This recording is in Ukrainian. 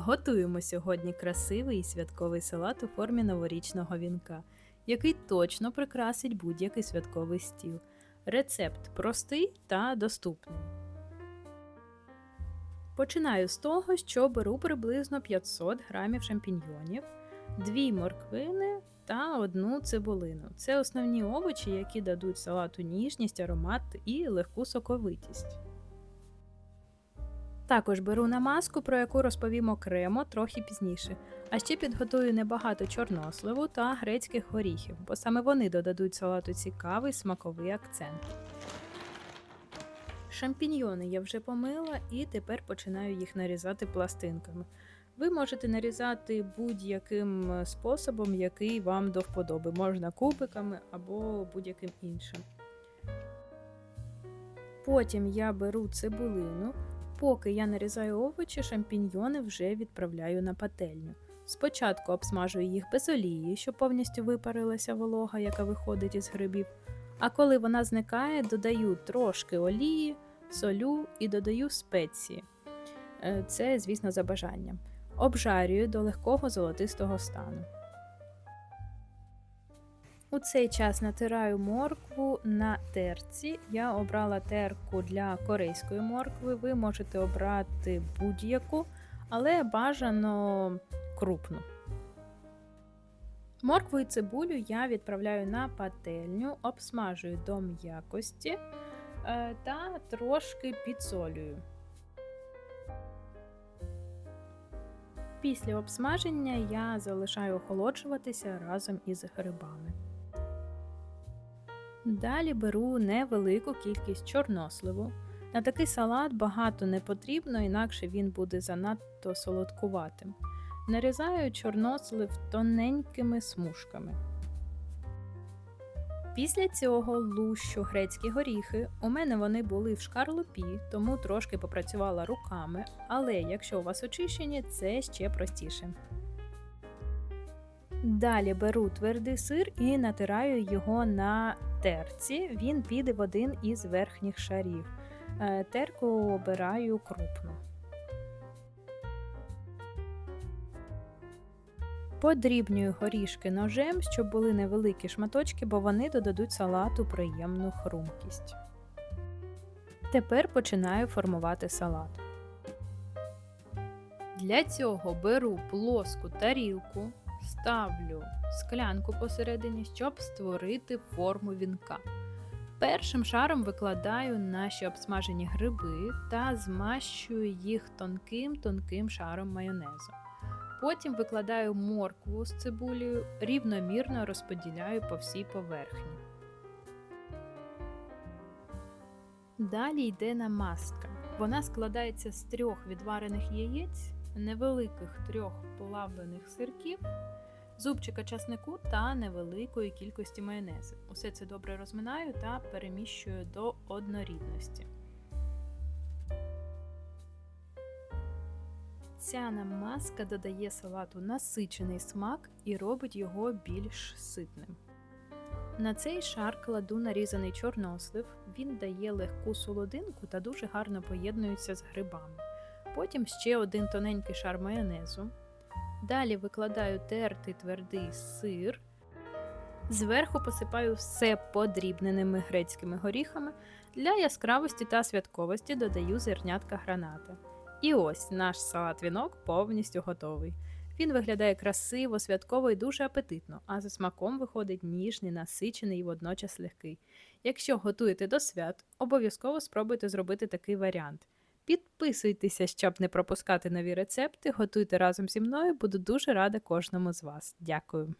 Готуємо сьогодні красивий і святковий салат у формі новорічного вінка, який точно прикрасить будь-який святковий стіл. Рецепт простий та доступний. Починаю з того, що беру приблизно 500 грамів шампіньйонів, 2 морквини та одну цибулину. Це основні овочі, які дадуть салату ніжність, аромат і легку соковитість. Також беру намазку, про яку розповім окремо трохи пізніше. А ще підготую небагато чорносливу та грецьких горіхів, бо саме вони додадуть салату цікавий смаковий акцент. Шампіньйони я вже помила і тепер починаю їх нарізати пластинками. Ви можете нарізати будь-яким е, способом, який вам до вподоби. Можна кубиками або будь-яким іншим. Потім я беру цибулину. Поки я нарізаю овочі, шампіньйони вже відправляю на пательню. Спочатку обсмажую їх без олії, щоб повністю випарилася волога, яка виходить із грибів. А коли вона зникає, додаю трошки олії, солю і додаю спеції. Е, Це, звісно, за бажанням. Обжарюю до легкого золотистого стану. У цей час натираю моркву на терці. Я обрала терку для корейської моркви. Ви можете обрати будь-яку, але бажано крупну. Моркву і цибулю я відправляю на пательню, обсмажую до м'якості е, та трошки підсолюю. Після обсмаження я залишаю охолоджуватися разом із грибами. Далі беру невелику кількість чорносливу. На такий салат багато не потрібно, інакше він буде занадто солодкуватим. Нарізаю чорнослив тоненькими смужками. Після цього лущу грецькі горіхи. У мене вони були в шкарлупі, тому трошки попрацювала руками, але якщо у вас очищені, це ще простіше. Далі беру твердий сир і натираю його на терці. Він піде в один із верхніх шарів. Е, Терку обираю крупну. Подрібнюю горішки ножем, щоб були невеликі шматочки, бо вони додадуть салату приємну хрумкість. Тепер починаю формувати салат. Для цього беру плоску тарілку, ставлю склянку посередині, щоб створити форму вінка. Першим шаром викладаю наші обсмажені гриби та змащую їх тонким-тонким шаром майонезу. Потім викладаю моркву з цибулею, рівномірно розподіляю по всій поверхні. Далі йде намазка. Вона складається з трьох відварених яєць, невеликих трьох плавлених сирків, зубчика часнику та невеликої кількості майонезу. Усе це добре розминаю та переміщую до однорідності. Ця намазка додає салату насичений смак і робить його більш ситним. На цей шар кладу нарізаний чорнослив, він дає легку солодинку та дуже гарно поєднується з грибами. Потім ще один тоненький шар майонезу. Далі викладаю тертий твердий сир. Зверху посипаю все подрібненими грецькими горіхами. Для яскравості та святковості додаю зернятка граната. І ось наш салат-вінок повністю готовий. Він виглядає красиво, святково і дуже апетитно, а за смаком виходить ніжний, насичений і водночас легкий. Якщо готуєте до свят, обов'язково спробуйте зробити такий варіант. Підписуйтеся, щоб не пропускати нові рецепти, готуйте разом зі мною, буду дуже рада кожному з вас. Дякую!